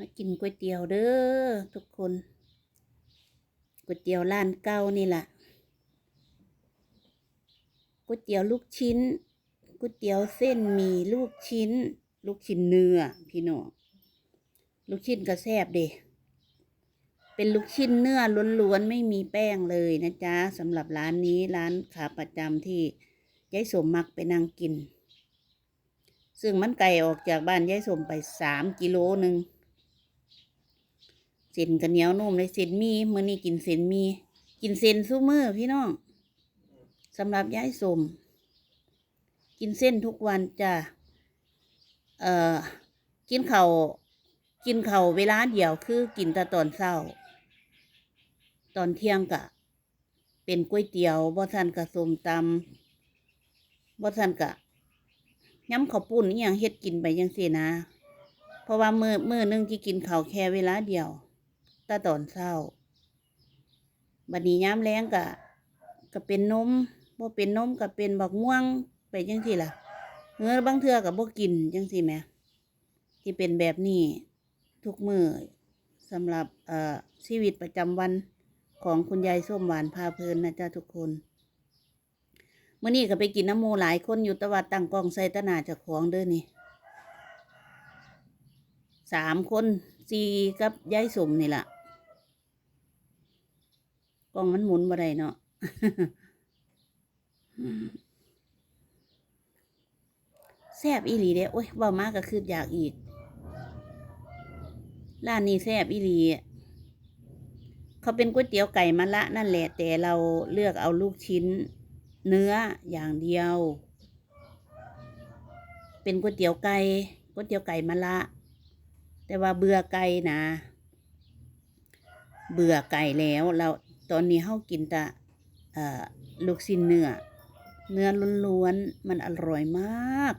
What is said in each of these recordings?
มากินก๋วยเตี๋ยวเด้อทุกคนก๋วยเตี๋ยวร้านเก่านี่แหละก๋วยเตี๋ยวลูกชิ้นก๋วยเตี๋ยวเส้นหมี่ลูกชิ้น ลูกชิ้นเนื้อพี่น้องลูกชิ้นก็แซ่บเด้เป็นลูกชิ้นเนื้อล้วนๆไม่มีแป้งเลยนะจ๊ะสำหรับร้านนี้ร้านขาประจำที่ยายสมมักไปนั่งกิน ซึ่งมันไกลออกจากบ้านยายสมไปสามกิโลหนึ่ง เส้นกันเหนียวนุ่มเลยเส้นมีเมื้อนี้กินเส้นมี กินเส้นสู้มือพี่น้องสำหรับย้ายสมกินเส้นทุกวันจ้ะเอ่อกินเขาวกินเข่าเวลาเดียวคือกินแต่ตอนเช้า ตอนเที่ยงกะ เป็นก๋วยเตี๋ยวบ่ทันกะส้มตำบ่ทันกะย้ำข้าวปุ้นอหย่างเฮ็ดกินไปจังซี่นะ เพราะว่ามือมือนึงที่กินเข้าแค่เวลาเดียว ตาตอนเช้าบัดนี้ย้ำแรงกะก็เป็นนมบ่เป็นนมก็เป็นบักม่วงไปจังซี่ล่ะเงื่อบางเทือก็บ่กินจังซี่แหมที่เป็นแบบนี้ทุกมือสำหรับเอ่อชีวิตประจำวันของคุณยายส้มหวานพาเพลินนะจ๊ะทุกคนเมื้อนี้ก็ไปกินน้ำมูหลายคนอยู่ต่ว่าตั้งกล้องใส่ตนาจ้าของเด้อนี่สามคนสี่กับยายสมนี่แหละ ล้องมันหมุนบ่ได้เนาะแซบอีหลีเด้โอ้ยเว้ามาก็คืออยากอีก ร้านนี้แซบอีหลี เขาเป็นก๋วยเตี๋ยวไก่มะละนั่นแหละ แต่เราเลือกเอาลูกชิ้น เนื้ออย่างเดียว เป็นก๋วยเตี๋ยวไก่ก๋วยเตี๋ยวไก่มะละ แต่ว่าเบื่อไก่นะ เบื่อไก่แล้วเรา ตอนนี้เฮากินแต่ลูกชิ้นเนื้อ เนื้อล้วนๆ มันอร่อยมาก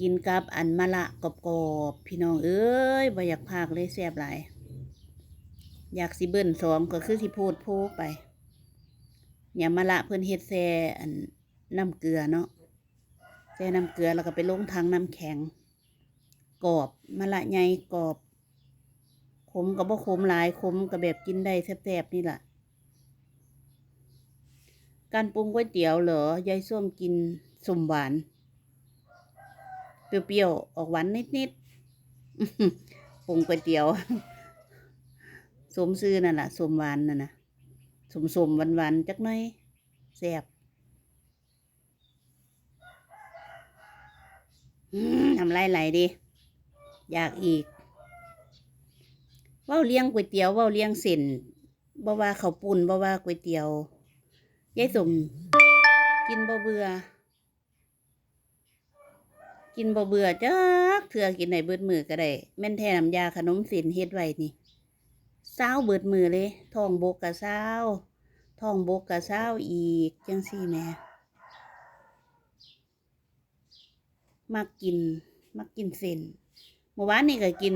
กินกับอันมะละกรอบๆ พี่น้องเอ้ยบ่อยากพากเลยแซ่บหลาย อยากสิเบิ้นสองก็คือสิโพดโพไปอย่ามะละเพิ่นเฮ็ดแซ่อันน้ำเกลือเนาะแซ่น้ำเกลือแล้วก็ไปลงทางน้ำแข็ง กรอบมะละใหญ่กรอบขมกับบ่ขมหลายขมกับแบบกินได้แซ่บๆนี่แหละ การปรุงก๋วยเตี๋ยวเหรอยายส้มกินสมหวาน เปรี้ยวๆ ออกหวานนิดๆปรุงก๋วยเตี๋ยว สมซื้อนั่นแหละสมหวานนั่นนะสมสมหวานหวานๆจักหน่อยแซ่บทำไรไหลดิ อยากอีกเว้าเลี้ยงก๋วยเตี๋ยวเว้าเลี้ยงเส้นบ่ว่าข้าปุ้นบ่ว่าก๋วยเตี๋ยว ยายสมกินบ่เบื่อ กินบ่เบื่อจักเถื่อกินได้เบิดมือก็ได้แม่นแท้น้ำยาขนมเส้นเฮ็ดไว้นี่เศร้าเบิดมือเลยท้องบกกะเศร้าท้องบกกะเศร้าอีกจังซี่แม่มักกิน มักกินเส้นเมื่อวานนี่ก็กิน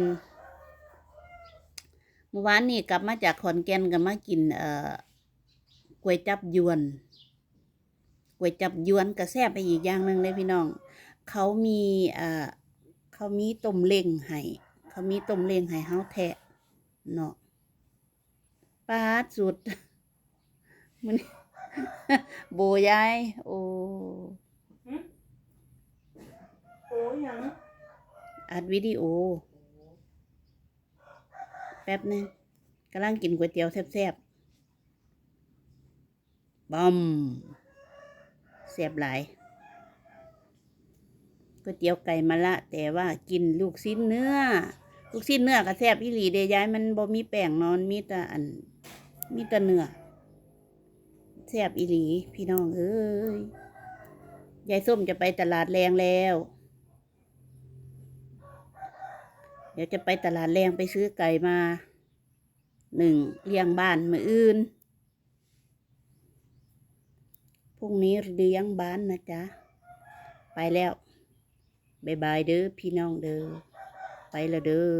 เมื่อวานนี่กลับมาจากขอนแก่นก็มากินเอ่อ ก๋วยจับยวนก๋วยจับยวนก็แซ่บไปอีกอย่างหนึ่งเลยพี่น้อง เขามีเอ่อเขามีต้มเล้งให้เขามีต้มเล้งให้เฮาแทะเนาะปาดสุดมันโบยาย โอ้โอ้ยยังอัดวิดีโอ แป๊บหนึงกำลังกินก๋วยเตี๋ยวแซ่บๆ บอมแซ่บหลายก๋วยเตี๋ยวไก่มะละ แต่ว่ากินลูกชิ้นเนื้อ ลูกชิ้นเนื้อก็แซ่บอีหลีเดยย้ายมันบ่มีแป้งนอนมีแต่อัน มีแต่เนื้อแซ่บอีหลี พี่น้องเอ้ยยายส้มจะไปตลาดแรงแล้ว เดี๋ยวจะไปตลาดแรงไปซื้อไก่มาหนึ่งเลี้ยงบ้านมืออื่น พรุ่งนี้เลี้ยงบ้านนะจ๊ะ ไปแล้วบายบายเด้อพี่น้องเด้อ ไปและเด้อ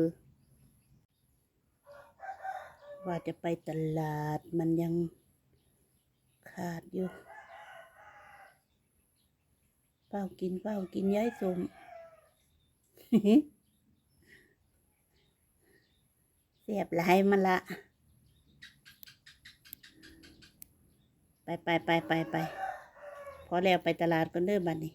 ว่าจะไปตลาดมันยังขาดอยู่ เป้ากินเป้ากินย้ายสมเสียบหลายมันละ ไปไปไปไปไป พอแล้วไปตลาดกันเด้อบัดนี้